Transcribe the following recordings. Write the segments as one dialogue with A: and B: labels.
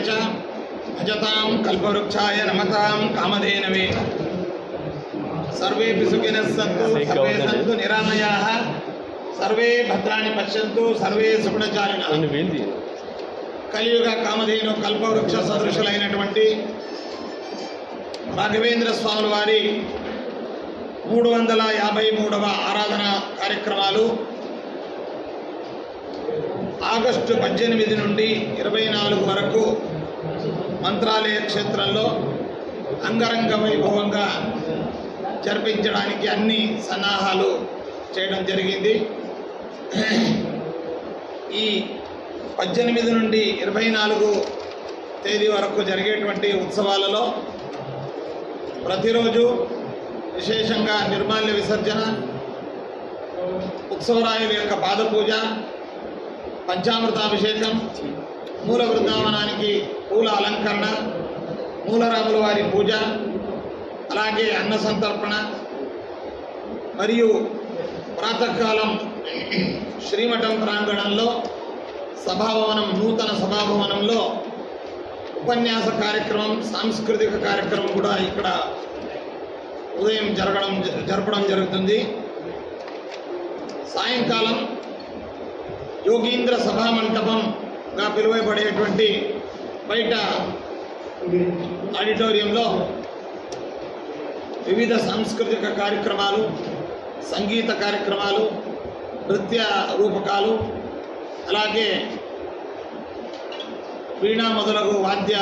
A: చ భజతాం కల్పవృక్షాయ నమతాం కామధేనవే సర్వేపి సుఖినः సन्तు సర్వే సంతు నిరామయాः survey భద్రాణి పశ్యంతు survey సుగుణచారిణ కలియుగ కామధేను కల్పవృక్ష సదృశులైనటువంటి రాఘవేంద్ర స్వాముల వారి మూడు వందల యాభై మూడవ ఆరాధన కార్యక్రమాలు ఆగస్టు పద్దెనిమిది నుండి ఇరవై నాలుగు వరకు మంత్రాలయ క్షేత్రంలో అంగరంగ వైభవంగా జరిపించడానికి అన్ని సన్నాహాలు చేయడం జరిగింది. ఈ పద్దెనిమిది నుండి ఇరవై నాలుగు తేదీ వరకు జరిగేటువంటి ఉత్సవాలలో ప్రతిరోజు విశేషంగా నిర్మాల్య విసర్జన ఉత్సవరాయుల యొక్క పాదపూజ పంచామృతాభిషేకం మూల బృందావనానికి పూల అలంకరణ మూలరాముల వారి పూజ అలాగే అన్న సంతర్పణ మరియు ప్రాతకాలం శ్రీమఠం ప్రాంగణంలో సభాభవనం నూతన సభాభవనంలో ఉపన్యాస కార్యక్రమం సాంస్కృతిక కార్యక్రమం కూడా ఇక్కడ ఉదయం జరగడం జరపడం జరుగుతుంది. సాయంకాలం యోగీంద్ర సభా మంటపంగా పిలువబడేటువంటి బయట ఆడిటోరియంలో వివిధ సాంస్కృతిక కార్యక్రమాలు సంగీత కార్యక్రమాలు నృత్య రూపకాలు అలాగే వీణా మొదలగు వాద్య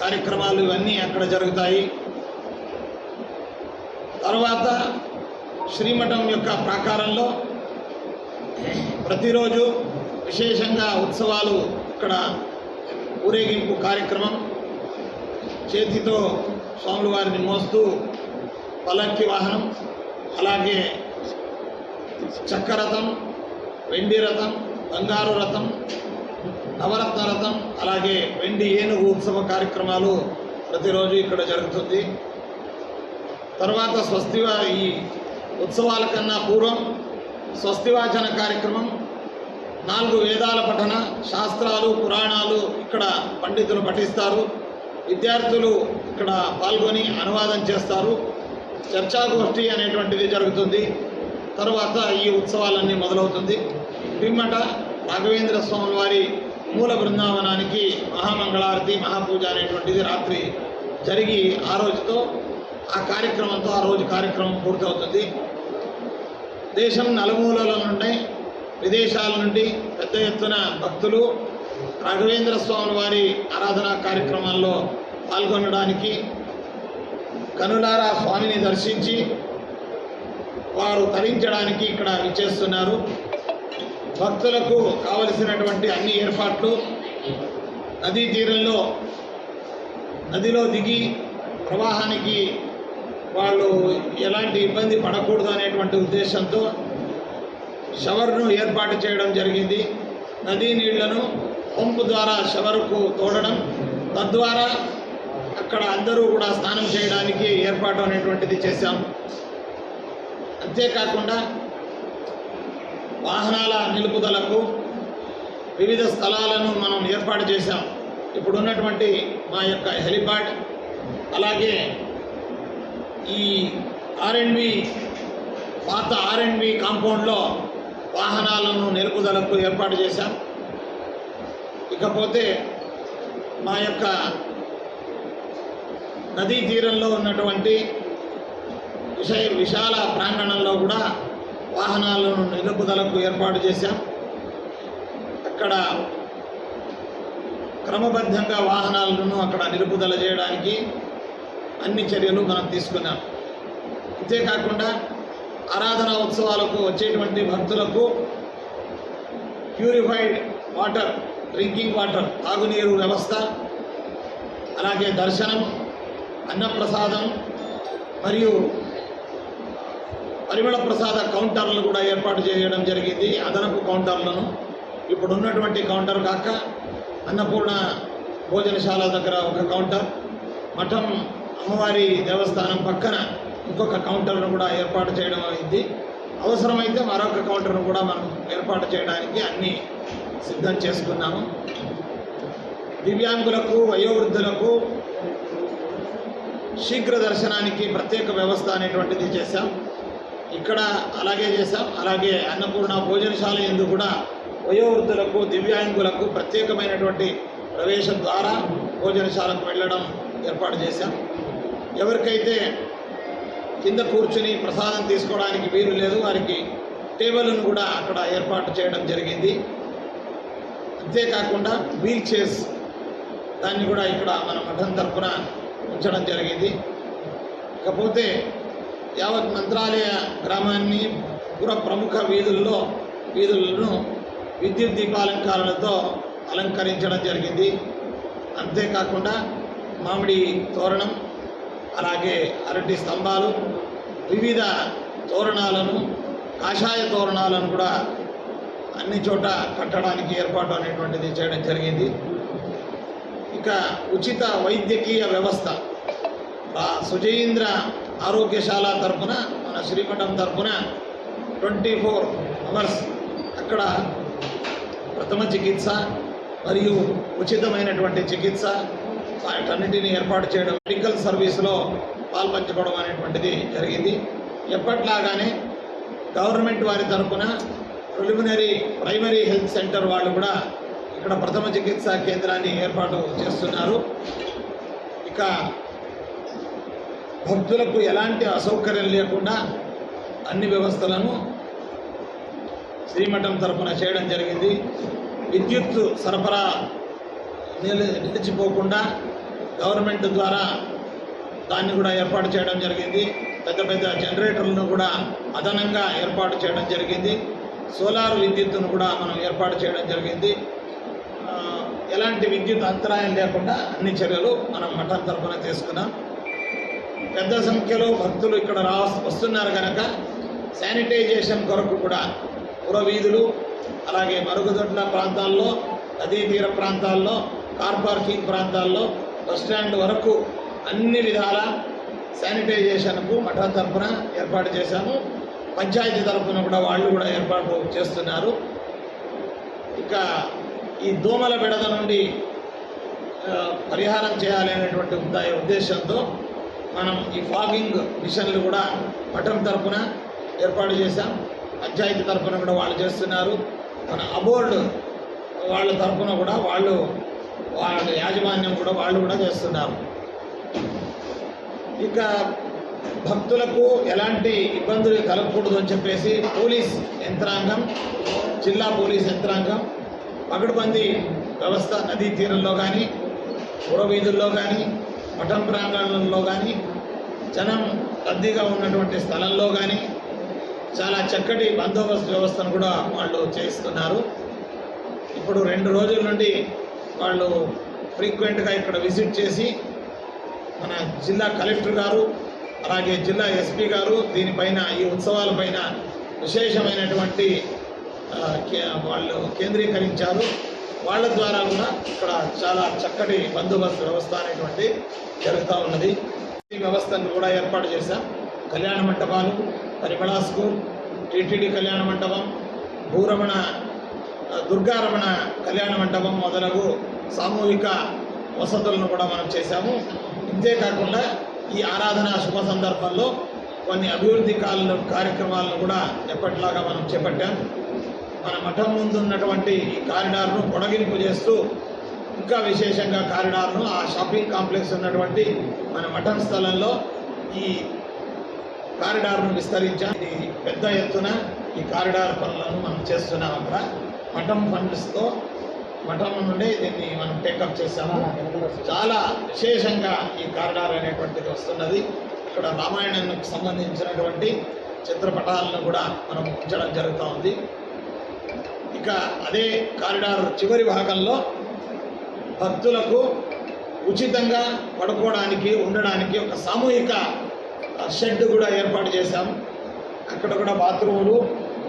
A: కార్యక్రమాలు ఇవన్నీ అక్కడ జరుగుతాయి. తర్వాత శ్రీమఠం యొక్క ప్రాకారంలో ప్రతిరోజు విశేషంగా ఉత్సవాలు ఇక్కడ ఊరేగింపు కార్యక్రమం. చేతితో స్వాముల వారిని మోస్తూ పల్లక్కి వాహనం అలాగే చక్కరథం వెండి రథం బంగారు రథం నవరత్న రథం అలాగే వెండి ఏనుగు ఉత్సవ కార్యక్రమాలు ప్రతిరోజు ఇక్కడ జరుగుతుంది. తర్వాత స్వస్తివా ఈ ఉత్సవాల కన్నా పూర్వం స్వస్తివాచన కార్యక్రమం నాలుగు వేదాల పఠన శాస్త్రాలు పురాణాలు ఇక్కడ పండితులు పఠిస్తారు. విద్యార్థులు ఇక్కడ పాల్గొని అనువాదం చేస్తారు. చర్చాగోష్ఠి అనేటువంటిది జరుగుతుంది. తర్వాత ఈ ఉత్సవాలన్నీ మొదలవుతుంది. పిమ్మట రాఘవేంద్ర స్వామి వారి మూల బృందావనానికి మహామంగళారతి మహాపూజ అనేటువంటిది రాత్రి జరిగి ఆ రోజుతో ఆ కార్యక్రమంతో ఆ రోజు కార్యక్రమం పూర్తవుతుంది. దేశం నలుమూలల నుండి విదేశాల నుండి పెద్ద ఎత్తున భక్తులు రాఘవేంద్ర స్వామి వారి ఆరాధనా కార్యక్రమాల్లో పాల్గొనడానికి కనులారా స్వామిని దర్శించి వారు తరించడానికి ఇక్కడ విచ్చేస్తున్నారు. భక్తులకు కావలసినటువంటి అన్ని ఏర్పాట్లు నదీ తీరంలో నదిలో దిగి ప్రవాహానికి వాళ్ళు ఎలాంటి ఇబ్బంది పడకూడదు అనేటువంటి ఉద్దేశంతో షవర్ను ఏర్పాటు చేయడం జరిగింది. నదీ నీళ్ళను పంపు ద్వారా షవర్కు తోడడం తద్వారా అక్కడ అందరూ కూడా స్నానం చేయడానికి ఏర్పాటు అనేటువంటిది చేశాం. అంతేకాకుండా వాహనాల నిలుపుదలకు వివిధ స్థలాలను మనం ఏర్పాటు చేశాం. ఇప్పుడున్నటువంటి మా యొక్క హెలిపాడ్ అలాగే ఈ ఆర్ఎండ్బి పాత ఆర్ఎండ్బి కాంపౌండ్లో వాహనాలను నిలుపుదలకు ఏర్పాటు చేశాం. ఇకపోతే మా యొక్క నదీ తీరంలో ఉన్నటువంటి విషయ విశాల ప్రాంగణంలో కూడా వాహనాలను నిలుపుదలకు ఏర్పాటు చేశాం. అక్కడ క్రమబద్ధంగా వాహనాలను అక్కడ నిలుపుదల చేయడానికి అన్ని చర్యలు మనం తీసుకున్నాం. అంతేకాకుండా ఆరాధన ఉత్సవాలకు వచ్చేటువంటి భక్తులకు ప్యూరిఫైడ్ వాటర్ డ్రింకింగ్ వాటర్ తాగునీరు వ్యవస్థ అలాగే దర్శనం అన్నప్రసాదం మరియు పరిమళ ప్రసాద కౌంటర్లు కూడా ఏర్పాటు చేయడం జరిగింది. అదనపు కౌంటర్లను ఇప్పుడు ఉన్నటువంటి కౌంటర్ కాక అన్నపూర్ణ భోజనశాల దగ్గర ఒక కౌంటర్ మఠం అమ్మవారి దేవస్థానం పక్కన ఇంకొక కౌంటర్ను కూడా ఏర్పాటు చేయడం అయింది. అవసరమైతే మరొక కౌంటర్ను కూడా మనం ఏర్పాటు చేయడానికి అన్ని సిద్ధం చేసుకున్నాము. దివ్యాంగులకు వయోవృద్ధులకు శీఘ్ర దర్శనానికి ప్రత్యేక వ్యవస్థ అనేటువంటిది చేశాం. ఇక్కడ అలాగే చేశాం. అలాగే అన్నపూర్ణ భోజనశాల ఎందు కూడా వయోవృద్ధులకు దివ్యాంగులకు ప్రత్యేకమైనటువంటి ప్రవేశం ద్వారా భోజనశాలకు వెళ్ళడం ఏర్పాటు చేశాం. ఎవరికైతే కింద కూర్చుని ప్రసాదం తీసుకోవడానికి వీలు లేదు వారికి టేబుల్ను కూడా అక్కడ ఏర్పాటు చేయడం జరిగింది. అంతేకాకుండా వీల్ చైర్స్ దాన్ని కూడా ఇక్కడ మన మఠం తరఫున ఉంచడం జరిగింది. ఇకపోతే యావత్ మంత్రాలయ గ్రామాన్ని పుర ప్రముఖ వీధుల్లో వీధులను విద్యుత్ దీపాలంకారాలతో అలంకరించడం జరిగింది. అంతేకాకుండా మామిడి తోరణం అలాగే అరటి స్తంభాలు వివిధ తోరణాలను కాషాయ తోరణాలను కూడా అన్ని చోట కట్టడానికి ఏర్పాటు అనేటువంటిది చేయడం జరిగింది. ఇక ఉచిత వైద్యకీయ వ్యవస్థ. సుజయీంద్ర ఆరోగ్యశాల తరఫున మన శ్రీమఠం తరఫున ట్వంటీ ఫోర్ అవర్స్ అక్కడ ప్రథమ చికిత్స మరియు ఉచితమైనటువంటి చికిత్స వాటన్నిటిని ఏర్పాటు చేయడం మెడికల్ సర్వీస్లో పాల్పంచుకోవడం అనేటువంటిది జరిగింది. ఎప్పట్లాగానే గవర్నమెంట్ వారి తరపున ప్రిలిమినరీ ప్రైమరీ హెల్త్ సెంటర్ వాళ్ళు కూడా ఇక్కడ ప్రథమ చికిత్సా కేంద్రాన్ని ఏర్పాటు చేస్తున్నారు. ఇక భక్తులకు ఎలాంటి అసౌకర్యం లేకుండా అన్ని వ్యవస్థలను శ్రీమఠం తరపున చేయడం జరిగింది. విద్యుత్ సరఫరా నిలిచిపోకుండా గవర్నమెంట్ ద్వారా దాన్ని కూడా ఏర్పాటు చేయడం జరిగింది. పెద్ద పెద్ద జనరేటర్లను కూడా అదనంగా ఏర్పాటు చేయడం జరిగింది. సోలార్ విద్యుత్తును కూడా మనం ఏర్పాటు చేయడం జరిగింది. ఎలాంటి విద్యుత్ అంతరాయం లేకుండా అన్ని చర్యలు మనం మఠం తరఫున తీసుకున్నాం పెద్ద సంఖ్యలో భక్తులు ఇక్కడ రా వస్తున్నారు కనుక శానిటైజేషన్ కొరకు కూడా పురవీధులు అలాగే మరుగుదొడ్ల ప్రాంతాల్లో నదీ తీర ప్రాంతాల్లో కార్ పార్కింగ్ ప్రాంతాల్లో బస్ స్టాండ్ వరకు అన్ని విధాల శానిటైజేషన్కు మఠం తరఫున ఏర్పాటు చేశాము. పంచాయతీ తరఫున కూడా వాళ్ళు కూడా ఏర్పాటు చేస్తున్నారు. ఇక ఈ దోమల బెడద నుండి పరిహారం చేయాలి అనేటువంటి ఉద్దేశంతో మనం ఈ ఫాగింగ్ మిషన్లు కూడా మఠం తరపున ఏర్పాటు చేశాం. పంచాయతీ తరపున కూడా వాళ్ళు చేస్తున్నారు. మన అబోర్డ్ వాళ్ళ తరఫున కూడా వాళ్ళు వాళ్ళ యాజమాన్యం కూడా వాళ్ళు కూడా చేస్తున్నారు. ఇక భక్తులకు ఎలాంటి ఇబ్బందులు కలగకూడదు అని చెప్పేసి పోలీస్ యంత్రాంగం జిల్లా పోలీస్ యంత్రాంగం పగడుబంది వ్యవస్థ నదీ తీరంలో కానీ పురవీధుల్లో కానీ మఠం ప్రాంగణంలో కానీ జనం రద్దీగా ఉన్నటువంటి స్థలంలో కానీ చాలా చక్కటి బందోబస్తు వ్యవస్థను కూడా వాళ్ళు చేయిస్తున్నారు. ఇప్పుడు రెండు రోజుల నుండి వాళ్ళు ఫ్రీక్వెంట్గా ఇక్కడ విజిట్ చేసి మన జిల్లా కలెక్టర్ గారు అలాగే జిల్లా ఎస్పీ గారు దీనిపైన ఈ ఉత్సవాలపైన విశేషమైనటువంటి కే- వాళ్ళు కేంద్రీకరించారు. వాళ్ళ ద్వారా కూడా ఇక్కడ చాలా చక్కటి బందోబస్తు వ్యవస్థ అనేటువంటి జరుగుతూ ఉన్నది. ఈ వ్యవస్థను కూడా ఏర్పాటు చేశాం. కళ్యాణ మంటపాలు పరిమళా స్కూల్ టీటీడీ కళ్యాణ మంటపం భూరమణ దుర్గారమణ కళ్యాణ మంటపం మొదలగు సామూహిక వసతులను కూడా మనం చేశాము. ఇంతేకాకుండా ఈ ఆరాధన శుభ సందర్భంలో కొన్ని అభివృద్ధి కాల కార్యక్రమాలను కూడా ఎప్పటిలాగా మనం చేపట్టాం. మన మఠం ముందు ఉన్నటువంటి ఈ కారిడార్ను పొడగింపు చేస్తూ ఇంకా విశేషంగా కారిడార్ను ఆ షాపింగ్ కాంప్లెక్స్ ఉన్నటువంటి మన మఠం స్థలంలో ఈ కారిడార్ను విస్తరించాం. ఇది పెద్ద ఎత్తున ఈ కారిడార్ పనులను మనం చేస్తున్నాం అక్కడ. మఠం ఫండ్స్తో మఠం నుండి దీన్ని మనం టేకప్ చేశాము. చాలా విశేషంగా ఈ కారిడార్ అనేటువంటిది వస్తున్నది. ఇక్కడ రామాయణానికి సంబంధించినటువంటి చిత్రపటాలను కూడా మనం ఉంచడం జరుగుతూ ఉంది ఇక అదే కారిడార్ చివరి భాగంలో భక్తులకు ఉచితంగా పడుకోవడానికి ఉండడానికి ఒక సామూహిక షెడ్ కూడా ఏర్పాటు చేశాము అక్కడ కూడా బాత్రూములు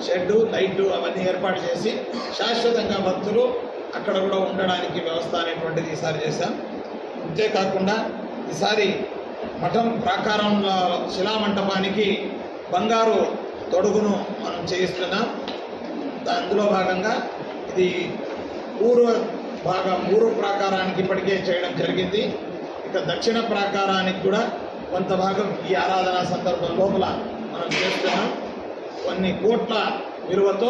A: షెడ్డు లైట్లు అవన్నీ ఏర్పాటు చేసి శాశ్వతంగా భక్తులు అక్కడ కూడా ఉండడానికి వ్యవస్థ అనేటువంటిది ఈసారి చేశాం. అంతేకాకుండా ఈసారి మఠం ప్రాకారంలో శిలామంటపానికి బంగారు తొడుగును మనం చేయిస్తున్నాం. అందులో భాగంగా ఇది పూర్వ భాగం పూర్వ ప్రాకారానికి ఇప్పటికే చేయడం జరిగింది. ఇక దక్షిణ ప్రాకారానికి కూడా కొంత భాగం ఈ ఆరాధన సందర్భం లోపల మనం చేస్తున్నాం. కొన్ని కోట్ల విలువతో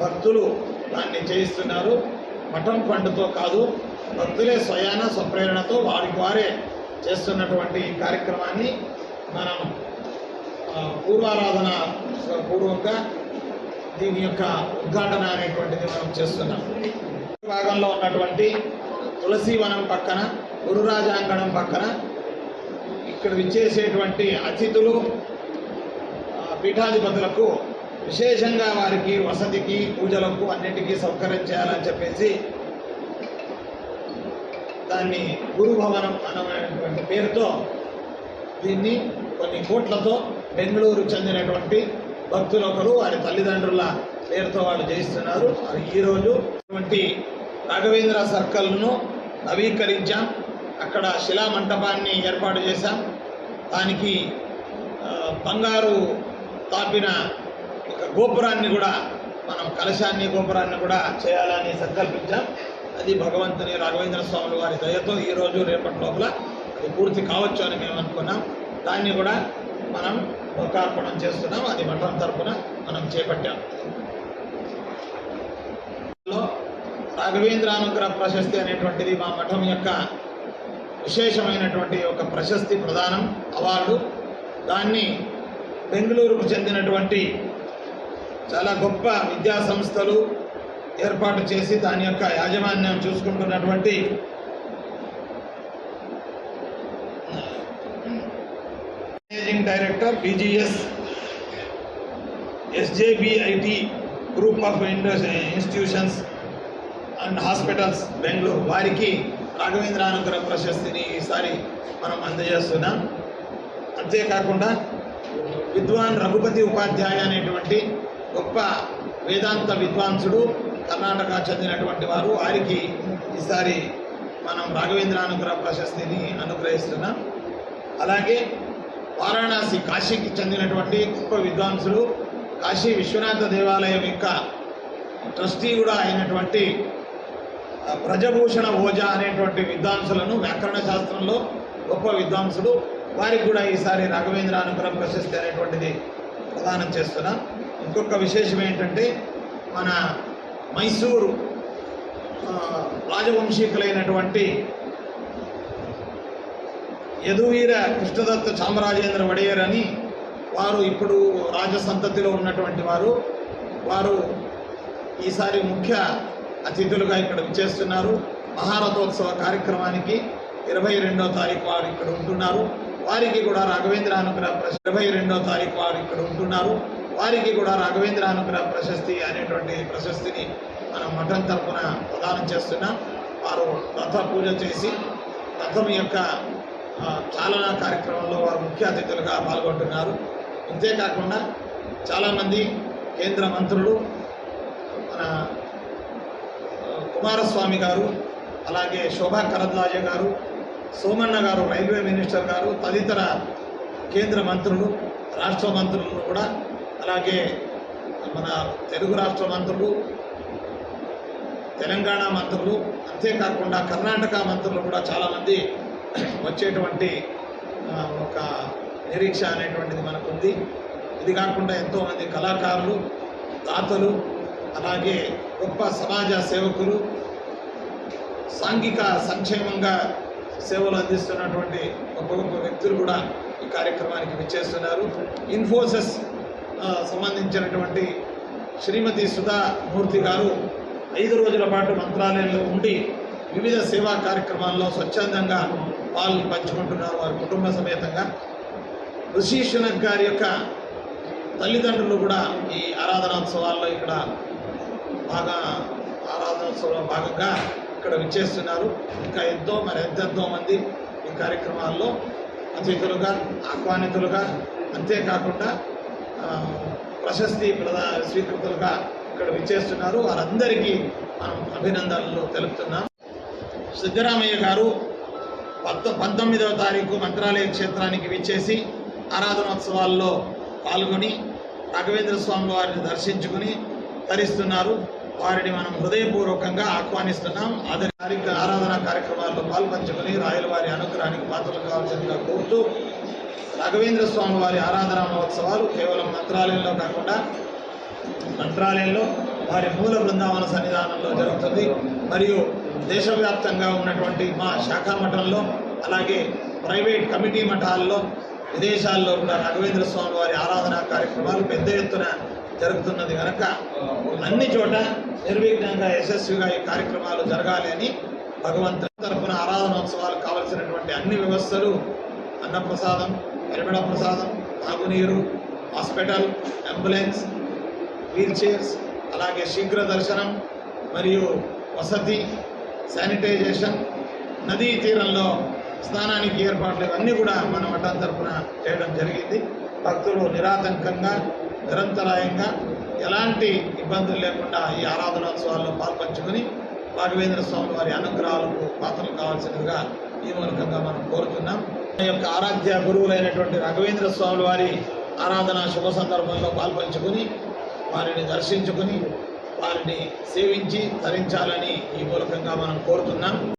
A: భక్తులు దాన్ని చేయిస్తున్నారు. మఠం ఫండ్తో కాదు భక్తులే స్వయాన స్వప్రేరణతో వారికి వారే చేస్తున్నటువంటి ఈ కార్యక్రమాన్ని మనం పూర్వారాధన పూర్వకంగా దీని యొక్క ఉద్ఘాటన అనేటువంటిది మనం చేస్తున్నాం. భాగంలో ఉన్నటువంటి తులసీవనం పక్కన గురురాజాంగణం పక్కన ఇక్కడ విచ్చేసేటువంటి అతిథులు పీఠాధిపతులకు విశేషంగా వారికి వసతికి పూజలకు అన్నిటికీ సౌకర్యం చేయాలని చెప్పేసి దాన్ని గురుభవనం అనేటువంటి పేరుతో దీన్ని కొన్ని కోట్లతో బెంగళూరు చెందినటువంటి భక్తులు ఒకరు వారి తల్లిదండ్రుల పేరుతో వాళ్ళు చేయిస్తున్నారు అది ఈరోజు అటువంటి రాఘవేంద్ర సర్కల్ను నవీకరించాం. అక్కడ శిలా మంటపాన్ని ఏర్పాటు చేశాం. దానికి బంగారు తాపిన ఒక గోపురాన్ని కూడా మనం కలశాన్ని గోపురాన్ని కూడా చేయాలని సంకల్పించాం. అది భగవంతుని రాఘవేంద్ర స్వాముల వారి దయతో ఈరోజు రేపటి లోపల అది పూర్తి కావచ్చు అని మేము అనుకున్నాం. దాన్ని కూడా మనం లోకార్పణం చేస్తున్నాం. అది మఠం తరపున మనం చేపట్టాం. రాఘవేంద్ర అనుగ్రహ ప్రశస్తి అనేటువంటిది మా మఠం యొక్క విశేషమైనటువంటి ఒక ప్రశస్తి ప్రదానం అవార్డు. దాన్ని బెంగళూరుకు చెందినటువంటి చాలా గొప్ప విద్యా సంస్థలు ఏర్పాటు చేసి దాని యొక్క యాజమాన్యం చూసుకుంటున్నటువంటి managing director BGS SJBIT group of institutions and hospitals Bengaluru. వారికి రాఘవేంద్ర అనుగ్రహ ప్రశస్తిని ఈసారి మనం అందజేస్తున్నాం. అంతేకాకుండా విద్వాన్ రఘుపతి ఉపాధ్యాయ అనేటువంటి గొప్ప వేదాంత విద్వాంసుడు కర్ణాటక చెందినటువంటి వారు. వారికి ఈసారి మనం రాఘవేంద్ర అనుగ్రహ ప్రశస్తిని అనుగ్రహిస్తున్నాం. అలాగే వారాణసి కాశీకి చెందినటువంటి గొప్ప విద్వాంసుడు కాశీ విశ్వనాథ దేవాలయం యొక్క ట్రస్టీ కూడా అయినటువంటి ప్రజభూషణ బ్రజభూషణ ఓజా అనేటువంటి విద్వాంసులను వ్యాకరణ శాస్త్రంలో గొప్ప విద్వాంసుడు. వారికి కూడా ఈసారి రాఘవేంద్ర అనుగ్రహం ప్రశస్తి అనేటువంటిది ప్రదానం చేస్తున్నాం. ఇంకొక విశేషం ఏంటంటే మన మైసూరు రాజవంశీకులైనటువంటి యదువీర కృష్ణదత్త చామరాజేంద్ర వడేయర్ అని వారు ఇప్పుడు రాజసంతతిలో ఉన్నటువంటి వారు. వారు ఈసారి ముఖ్య అతిథులుగా ఇక్కడ విచ్చేస్తున్నారు. మహారథోత్సవ కార్యక్రమానికి ఇరవై రెండో తారీఖు వారు ఇక్కడ ఉంటున్నారు. వారికి కూడా రాఘవేంద్ర అనుగ్రహ ప్రశస్తి ఇరవై రెండో తారీఖు వారు ఇక్కడ ఉంటున్నారు. వారికి కూడా రాఘవేంద్ర అనుగ్రహ ప్రశస్తి అనేటువంటి ప్రశస్తిని మనం మఠం తరపున ప్రదానం చేస్తున్నాం. వారు రథ పూజ చేసి రథం యొక్క చాలనా కార్యక్రమంలో వారు ముఖ్య అతిథులుగా పాల్గొంటున్నారు. అంతేకాకుండా చాలామంది కేంద్ర మంత్రులు మన కుమారస్వామి గారు అలాగే శోభా కరద్లాజే గారు సోమన్న గారు రైల్వే మినిస్టర్ గారు తదితర కేంద్ర మంత్రులు రాష్ట్ర మంత్రులను కూడా అలాగే మన తెలుగు రాష్ట్ర మంత్రులు తెలంగాణ మంత్రులు అంతేకాకుండా కర్ణాటక మంత్రులు కూడా చాలామంది వచ్చేటువంటి ఒక నిరీక్ష అనేటువంటిది మనకు ఉంది ఇది కాకుండా ఎంతోమంది కళాకారులు దాతలు అలాగే గొప్ప సమాజ సేవకులు సాంఘిక సంక్షేమంగా సేవలు అందిస్తున్నటువంటి గొప్ప గొప్ప వ్యక్తులు కూడా ఈ కార్యక్రమానికి విచ్చేస్తున్నారు. ఇన్ఫోసిస్ సంబంధించినటువంటి శ్రీమతి సుధా మూర్తి గారు ఐదు రోజుల పాటు మంత్రాలయంలో ఉండి వివిధ సేవా కార్యక్రమాల్లో స్వచ్ఛందంగా పాలు పంచుకుంటున్నారు వారి కుటుంబ సమేతంగా. ఋషీశ్వనక్ గారి యొక్క తల్లిదండ్రులు కూడా ఈ ఆరాధనోత్సవాల్లో ఇక్కడ బాగా ఆరాధనోత్సవంలో భాగంగా ఇక్కడ విచ్చేస్తున్నారు. ఇంకా ఎంతో మరి ఎంతెంతో మంది ఈ కార్యక్రమాల్లో అతిథులుగా ఆహ్వానితులుగా అంతేకాకుండా ప్రశస్తి ప్రదా స్వీకృతులుగా ఇక్కడ విచ్చేస్తున్నారు. వారందరికీ మనం అభినందనలు తెలుపుతున్నాం. సిద్ధరామయ్య గారు పంత పంతొమ్మిదవ తారీఖు మంత్రాలయ క్షేత్రానికి విచ్చేసి ఆరాధనోత్సవాల్లో పాల్గొని రాఘవేంద్ర స్వామి వారిని దర్శించుకుని తరిస్తున్నారు. వారిని మనం హృదయపూర్వకంగా ఆహ్వానిస్తున్నాం. అదే కార్యక్రమ ఆరాధన కార్యక్రమాల్లో పాల్పంచుకొని రాయల వారి అనుగ్రహానికి పాత్రలు కావాల్సిందిగా కోరుతూ రాఘవేంద్ర స్వామి వారి ఆరాధన మహోత్సవాలు కేవలం మంత్రాలయంలో కాకుండా మంత్రాలయంలో వారి మూల బృందావన సన్నిధానంలో జరుగుతుంది. మరియు దేశవ్యాప్తంగా ఉన్నటువంటి మా శాఖా మఠంలో అలాగే ప్రైవేట్ కమిటీ మఠాల్లో విదేశాల్లో కూడా రాఘవేంద్ర స్వామి వారి ఆరాధనా కార్యక్రమాలు పెద్ద ఎత్తున జరుగుతున్నది కనుక అన్ని చోట నిర్విఘ్నంగా యశస్విగా ఈ కార్యక్రమాలు జరగాలి అని భగవంతుని తరఫున ఆరాధనోత్సవాలు కావలసినటువంటి అన్ని వ్యవస్థలు అన్నప్రసాదం పరిమళ ప్రసాదం తాగునీరు హాస్పిటల్ అంబులెన్స్ వీల్ చైర్స్ అలాగే శీఘ్ర దర్శనం మరియు వసతి శానిటైజేషన్ నదీ తీరంలో స్నానానికి ఏర్పాట్లు ఇవన్నీ కూడా మన మఠం తరఫున చేయడం జరిగింది. భక్తులు నిరాతంకంగా నిరంతరాయంగా ఎలాంటి ఇబ్బందులు లేకుండా ఈ ఆరాధనోత్సవాల్లో పాల్పంచుకొని రాఘవేంద్ర స్వామి వారి అనుగ్రహాలకు పాత్రలు కావాల్సినదిగా ఈ మూలకంగా మనం కోరుతున్నాం. మన యొక్క ఆరాధ్య గురువులైనటువంటి రాఘవేంద్ర స్వామి వారి ఆరాధన శుభ సందర్భంలో పాల్పంచుకొని వారిని దర్శించుకుని వారిని సేవించి తరించాలని ఈ మూలకంగా మనం కోరుతున్నాం.